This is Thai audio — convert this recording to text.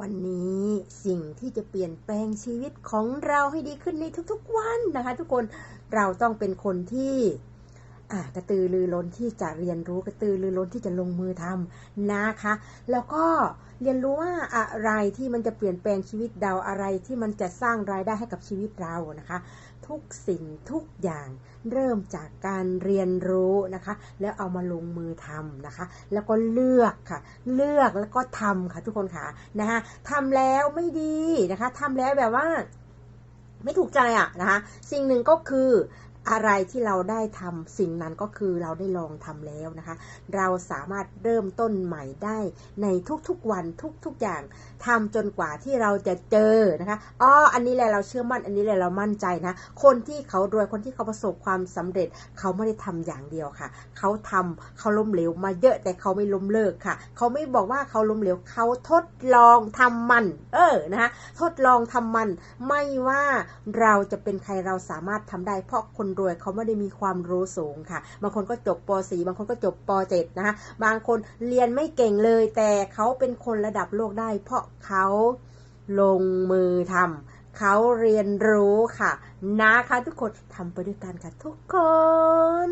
วันนี้สิ่งที่จะเปลี่ยนแปลงชีวิตของเราให้ดีขึ้นในทุกๆวันนะคะ ทุกคนเราต้องเป็นคนที่ กระตือรือร้นที่จะเรียนรู้กระตือรือร้นที่จะลงมือทำนะคะ แล้วก็เรียนรู้ว่าอะไรที่มันจะเปลี่ยนแปลงชีวิตเราอะไรที่มันจะสร้างรายได้ให้กับชีวิตเรานะคะ ทุกสิ่งทุกอย่างเริ่มจากการเรียนรู้นะคะ แล้วเอามาลงมือทำนะคะ แล้วก็เลือกค่ะ เลือกแล้วก็ทำค่ะทุกคนค่ะนะคะทำแล้วไม่ดีนะคะทำแล้วแบบว่าไม่ถูกใจอะนะคะ สิ่งหนึ่งก็คือ อะไรที่เราได้ทำสิ่งนั้นก็คือเราได้ลองทำแล้วนะคะ เราสามารถเริ่มต้นใหม่ได้ในทุกๆวันทุกๆอย่างทำจนกว่าที่เราจะเจอนะคะอ๋ออันนี้แหละเราเชื่อมั่น อันนี้แหละเรามั่นใจนะ คนที่เขารวยคนที่เขาประสบความสำเร็จ เขาไม่ได้ทำอย่างเดียวค่ะ เขาทำเขาล้มเหลวมาเยอะแต่เขาไม่ล้มเลิกค่ะ เขาไม่บอกว่าเขาล้มเหลวเขาทดลองทำมัน เออนะคะทดลองทำมัน ไม่ว่าเราจะเป็นใครเราสามารถทำได้เพราะคนรวยเขาไม่ได้มีความรู้สูงค่ะ บางคนก็จบป .4 บางคนก็จบป .7 นะคะบางคนเรียนไม่เก่งเลย แต่เขาเป็นคนระดับโลกได้ เพราะเขาลงมือทำเขาเรียนรู้ค่ะ นะคะทุกคนทำไปด้วยกันค่ะทุกคน